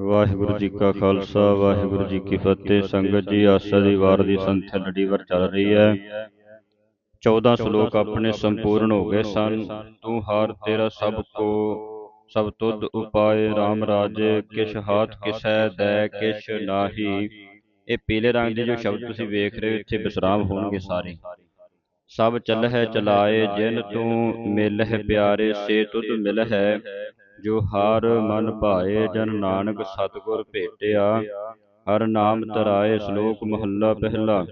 ਵਾਹਿਗੁਰੂ ਜੀ ਕਾ ਖਾਲਸਾ, ਵਾਹਿਗੁਰੂ ਜੀ ਕੀ ਫਤਿਹ। ਸੰਗਤ ਜੀ, ਆਸਾ ਦੀ ਵਾਰ ਦੀ ਸੰਥਿਆ ਲੜੀਵਾਰ ਚੱਲ ਰਹੀ ਹੈ। 14 ਸ਼ਲੋਕ ਆਪਣੇ ਸੰਪੂਰਨ ਹੋ ਗਏ ਸਨ। ਤੂੰ ਹਾਰ ਤੇਰਾ ਸਭ ਕੋ, ਸਭ ਤੁਧ ਉਪਾਏ। RAM ਰਾਜੇ, ਕਿਛ ਹਾਥ ਕਿਸੈ ਦੈ, ਕਿਛ ਨਾਹੀ। ਇਹ ਪੀਲੇ ਰੰਗ ਦੇ ਜੋ ਸ਼ਬਦ ਤੁਸੀਂ ਵੇਖ ਰਹੇ ਹੋ, ਇੱਥੇ ਵਿਸਰਾਮ ਹੋਣਗੇ ਸਾਰੇ। ਸਭ ਚੱਲ ਹੈ ਚਲਾਏ, ਜਿਨ ਤੂੰ ਮਿਲ ਹੈ ਪਿਆਰੇ, ਸੇ ਤੁਧ ਮਿਲਹਿ। ਜੋ ਹਰ ਮਨ ਭਾਏ, ਜਨ ਨਾਨਕ ਸਤਿਗੁਰ ਭੇਟਿਆ, ਹਰ ਨਾਮ ਤਰਾਏ ਸ਼ਲੋਕ ਮਹੱਲਾ ਪਹਿਲਾ।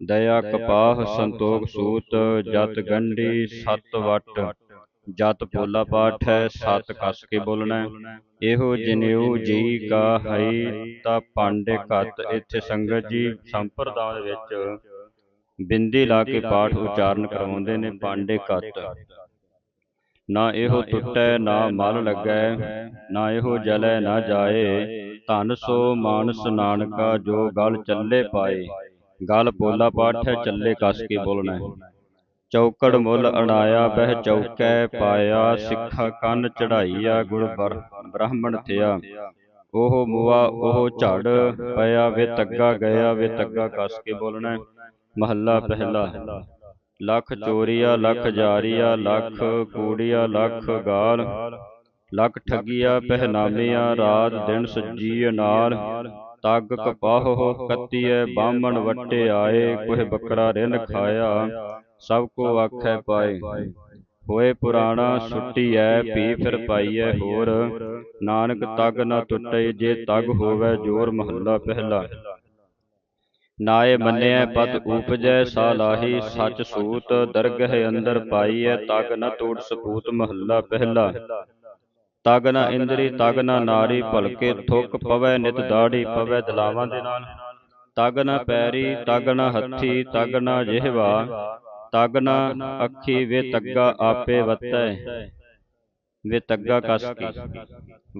ਦਇਆ, ਕਪਾਹ, ਸੰਤੋਖ ਸੂਤ, ਜਤ ਗੰਢੀ, ਸਤ ਵਟ। ਜਤ ਪੋਲਾ ਪਾਠ ਹੈ, ਸਤ ਕਸ ਕੇ ਬੋਲਣਾ ਇਹੋ ਜਨੇਊ ਜੀ ਕਾ ਹਈ, ਤਾ ਪਾਂਡੇ ਘਤ ਇੱਥੇ ਸੰਗਤ ਜੀ ਸੰਪਰਦਾਇ ਵਿੱਚ। ਬਿੰਦੀ ਲਾ ਕੇ ਪਾਠ ਉਚਾਰਨ ਕਰਵਾਉਂਦੇ ਨੇ ਪਾਂਡੇ ਘਤ। ਨਾ ਇਹੋ ਟੁੱਟੈ ਨਾ ਮਲ ਲੱਗੈ ਨਾ ਇਹੋ ਜਲੈ ਨਾ ਜਾਏ। ਧਨ ਸੋ ਮਾਨਸ ਨਾਨਕਾ ਜੋ ਗਲ ਚੱਲੇ ਪਾਏ। ਗਲ ਬੋਲਾ ਪਾਠ ਹੈ ਚੱਲੇ ਕਸ ਕੇ ਬੋਲਣਾ। ਚੌਕੜ ਮੁੱਲ ਅਣਾਇਆ ਬਹਿ ਚੌਕੈ ਪਾਇਆ ਸਿੱਖਾ ਕੰਨ ਚੜਾਈਆ ਗੁਰ ਬਰ- ਬ੍ਰਾਹਮਣ ਥਿਆ। ਉਹ ਮੁਆ ਉਹ ਝੜ ਪਿਆ ਵੇ ਤੱਗਾ ਗਿਆ ਵੇ ਤੱਗਾ ਕਸ ਕੇ ਬੋਲਣਾ। ਮਹੱਲਾ ਪਹਿਲਾ। ਲੱਖ ਚੋਰੀਆ ਲੱਖ ਜਾਰੀਆ ਲੱਖ ਕੂੜੀਆ ਲੱਖ ਗਾਲ ਲੱਖ ਠੱਗੀਆ ਪਹਿਨਾਮਿਆ ਰਾਤ ਦਿਨ ਸੱਜੀਏ ਨਾਲ ਤੱਗ ਕਪਾਹੋ ਕੱਤੀਐ ਬਾਹਮਣ ਵੱਟੇ ਆਏ ਕੋਹ ਬੱਕਰਾ ਰਿੰਨ ਖਾਇਆ ਸਭ ਕੋ ਆਖੈ ਪਾਏ। ਹੋਏ ਪੁਰਾਣਾ ਸੁੱਟੀਐ ਪੀ ਫਿਰ ਪਾਈਐ ਹੋਰ। ਨਾਨਕ ਤੱਗ ਨਾ ਟੁੱਟੇ ਜੇ ਤੱਗ ਹੋਵੇ ਜੋਰ ਮਹੱਲਾ ਪਹਿਲਾ। ਨਾਏ ਮੰਨਿਐ ਪਤ ਊਪਜੈ ਸਾ ਲਾਹੀ ਸੱਚ ਸੂਤ ਦਰਗਹਿ ਅੰਦਰ ਪਾਈਐ ਤਗ ਨ ਤੋੜ ਸਪੂਤ ਮਹੱਲਾ ਪਹਿਲਾ ਤਗ ਨ ਇੰਦਰੀ ਤਗ ਨ ਨਾਰੀ ਭਲਕੇ ਥੁੱਕ ਪਵੈ ਨਿਤ ਦਾੜੀ ਪਵੈ ਦਲਾਵਾਂ ਦੇ ਨਾਲ ਤਗ ਨ ਪੈਰੀ ਤਗ ਨ ਹੱਥੀ ਤਗ ਨ ਜਿਹਵਾ ਤਗ ਨ ਅੱਖੀ ਵੇ ਤੱਗਾ ਆਪੇ ਵਤੈ ਵੇ ਤੱਗਾ ਕਸ ਕੇ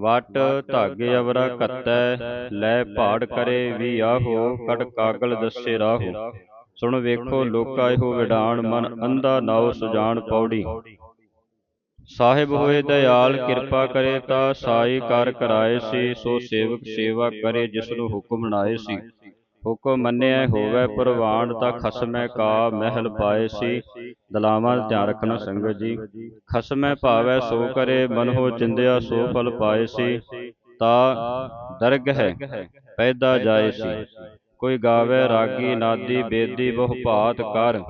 ਵਟ ਧਾਗੇ ਅਵਰਾ ਕੱਤੈ ਲੈ ਪਹਾੜ ਕਰੇ ਵੀ ਆਹੋ ਕਟ ਕਾਗਲ ਦੱਸੇ ਰਾਹੋ। ਸੁਣ ਵੇਖੋ ਲੋਕਾ ਇਹੋ ਵਿਡਾਣ ਮਨ ਅੰਧਾ ਨਾਉ ਸੁਜਾਨ ਪੌੜੀ। ਸਾਹਿਬ ਹੋਏ ਦਇਆਲ ਕਿਰਪਾ ਕਰੇ ਤਾ ਸਾਈ ਕਰ ਕਰਾਏ ਸੀ ਸੋ ਸੇਵਕ ਸੇਵਾ ਕਰੇ ਜਿਸ ਨੂੰ ਹੁਕਮ ਨਾਏ ਸੀ। ਹੁਕਮ ਮੰਨਿਆ ਹੋਵੇ ਪ੍ਰਵਾਨ ਤਾਂ ਖਸਮੈ ਕਾ ਮਹਿਲ ਪਾਏ ਸੀ। ਦਲਾਵਾਂ ਧਿਆਨ ਰੱਖਣਾ ਸੰਗਤ ਜੀ। ਖਸਮੈ ਭਾਵੈ ਸੋ ਕਰੇ ਮਨੋ ਚਿੰਦਿਆ ਸੋ ਫਲ ਪਾਏ ਸੀ। ਤਾ ਦਰਗ ਹੈ ਪੈਦਾ ਜਾਏ ਸੀ। ਕੋਈ ਗਾਵੇ ਰਾਗੀ ਨਾਦੀ ਬੇਦੀ ਬਹੁ ਭਾਤ ਕਰ।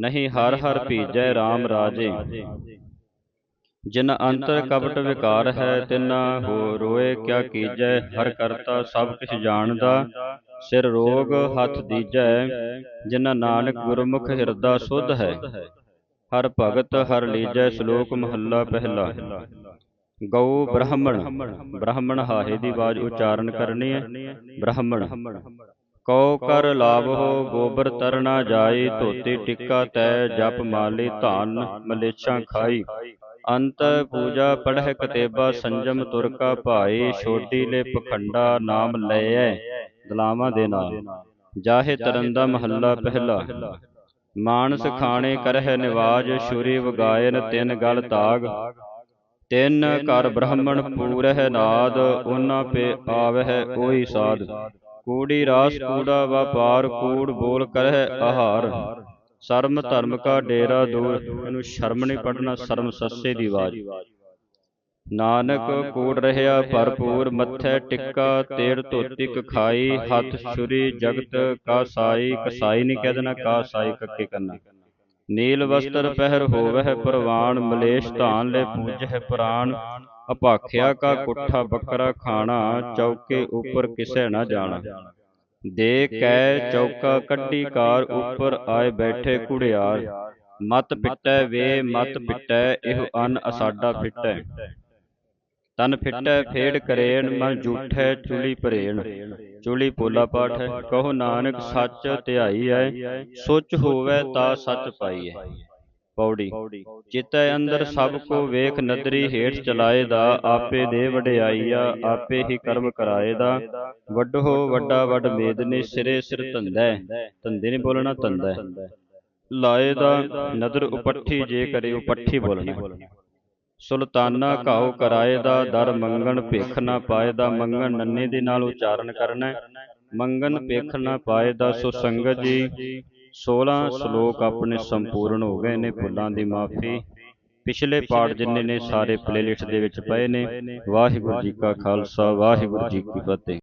ਨਹੀਂ ਹਰ ਹਰ ਭੀਜੈ RAM ਰਾਜੇ। ਜਿਨ ਅੰਤਰ ਕਪਟ ਵਿਕਾਰ ਹੈ ਤਿਨਾ ਹੋ ਰੋਏ ਕਿਆ ਕੀਜੈ ਹਰ ਕਰਤਾ ਸਭ ਕਿਛ ਜਾਣਦਾ। ਸਿਰ ਰੋਗ ਹੱਥ ਦੀਜੈ ਜਿਨ ਨਾਨਕ ਗੁਰਮੁਖ ਹਿਰਦਾ ਸੁਧ ਹੈ। ਹਰ ਭਗਤ ਹਰ ਲੀਜੈ ਸ਼ਲੋਕ ਮਹੱਲਾ ਪਹਿਲਾ। ਗਊ ਬ੍ਰਾਹਮਣ ਬ੍ਰਾਹਮਣ ਹਾਹੇ ਦੀ ਆਵਾਜ਼ ਉਚਾਰਨ ਕਰਨੀ ਹੈ। ਬ੍ਰਾਹਮਣ ਕਉ ਕਰ ਲਾਭੋ ਗੋਬਰ ਤਰਨਾ ਜਾਈ ਧੋਤੀ ਟਿੱਕਾ ਤੈ ਜਪ ਮਾਲੀ ਧਨ ਮਲੇਛਾਂ ਖਾਈ। ਅੰਤ ਪੂਜਾ ਪੜਹਿ ਕਤੇਬਾ ਸੰਜਮ ਤੁਰਕਾ ਭਾਈ ਛੋਟੀ ਲੈ ਪਖੰਡਾ ਨਾਮ ਲਇਐ ਦਲਾਵਾਂ ਦੇ ਨਾਲ। ਜਾਹੇ ਤਰੰਦਾ ਮਹੱਲਾ ਪਹਿਲਾ। ਮਾਨਸ ਖਾਣੇ ਕਰਹਿ ਨਿਵਾਜ ਸ਼ੂਰੀ ਵਗਾਇਨ ਤਿੰਨ ਗਲ ਤਾਗ। ਤਿੰਨ ਕਰ ਬ੍ਰਾਹਮਣ ਪੂਰਹਿ ਨਾਦ ਉਹਨਾਂ ਪੇ ਆਵਹਿ ਓਈ ਸਾਧ। ਕੂੜੀ ਰਾਸ ਕੂੜਾ ਵਪਾਰ ਕੂੜ ਬੋਲ ਕਰਹਿ ਆਹਾਰ। ਸ਼ਰਮ ਧਰਮ ਕਾ ਡੇਰਾ ਦੂਰ ਇਹਨੂੰ ਸ਼ਰਮ ਨਹੀਂ ਪੜਨਾ ਸ਼ਰਮ ਸੱਸੇ ਦੀ ਆਵਾਜ਼। ਨਾਨਕ ਕੂੜ ਰਹਿਆ ਭਰਪੂਰ ਮੱਥੇ ਟਿੱਕਾ ਤੇੜ ਧੋਤੀ ਕਖਾਈ ਹੱਥ ਛੁਰੀ ਜਗਤ ਕਾ ਸਾਈ ਕਸਾਈ ਨਹੀਂ ਕਹਿ ਦੇਣਾ ਕਾ ਸਾਈ ਕੱਕੇ ਕਰਨਾ। ਨੀਲ ਵਸਤਰ ਪਹਿਰ ਹੋਵਹਿ ਪ੍ਰਵਾਨ ਮਲੇਸ਼ ਧਾਨ ਲੈ ਪੂਜਹਿ ਪ੍ਰਾਨ। ਅਪਾਖਿਆ ਕਾ ਕੁੱਠਾ ਬੱਕਰਾ ਖਾਣਾ ਚੌਕੇ ਉੱਪਰ ਕਿਸੈ ਨਾ ਜਾਣਾ। ਦੇ ਕੈ ਚੌਕਾ ਕੱਢੀ ਕਾਰ ਉੱਪਰ ਆਏ ਬੈਠੇ ਕੁੜਿਆਰ ਮਤ ਪਿੱਟੈ ਵੇ ਮਤ ਪਿੱਟੈ ਇਹੋ ਅਨ ਅਸਾਡਾ ਫਿੱਟੈ ਤਨ ਫਿੱਟੈ ਫੇੜ ਕਰੇਣ ਮਨ ਝੂਠੈ ਚੁਲੀ ਭਰੇਣ। ਚੁਲੀ ਪੋਲਾ ਪਾਠ ਹੈ ਕਹੋ ਨਾਨਕ ਸੱਚ ਧਿਆਈ ਐ ਸੁਚ ਹੋਵੇ ਤਾ ਸੱਚ ਪਾਈਐ ਪੌੜੀ। ਚਿਤੈ ਅੰਦਰ ਸਭ ਕੋ ਵੇਖ ਨਦਰੀ ਹੇਠ ਚਲਾਏ ਦਾ ਆਪੇ ਦੇ ਵਡਿਆਈਆ ਆਪੇ ਹੀ ਕਰਮ ਕਰਾਏ ਦਾ। ਵੱਡੋ ਵੱਡਾ ਵੱਡ ਮੇਦਨੇ ਸਿਰੇ ਸਿਰ ਧੰਦੈ। ਧੰਦੇ। ਨਹੀਂ ਬੋਲਣਾ ਧੰਦਾ। ਹੈ। ਲਾਏ ਦਾ ਨਦਰ ਉਪੱਠੀ ਜੇ ਕਰੇ ਉਪੱਠੀ ਬੋਲਣਾ। ਸੁਲਤਾਨਾ ਘਾਉ ਕਰਾਏ ਦਾ ਦਰ ਮੰਗਣ ਭਿਖ ਨਾ ਪਾਏ ਦਾ ਮੰਗਣ ਨੰਨੇ ਦੇ ਨਾਲ ਉਚਾਰਨ ਕਰਨਾ। ਮੰਗਣ ਭਿਖ ਨਾ ਪਾਏ ਦਾ ਸੋ ਸੰਗਤ ਜੀ। 16 ਸ਼ਲੋਕ ਆਪਣੇ ਸੰਪੂਰਨ ਹੋ ਗਏ ਨੇ ਭੁੱਲਾਂ ਦੀ ਮਾਫੀ। ਪਿਛਲੇ ਪਾਠ ਜਿੰਨੇ ਨੇ ਸਾਰੇ ਪਲੇਲਿਸਟ ਦੇ ਵਿੱਚ ਪਏ ਨੇ। ਵਾਹਿਗੁਰੂ ਜੀ ਕਾ ਖਾਲਸਾ ਵਾਹਿਗੁਰੂ ਜੀ ਕੀ ਫਤਿਹ।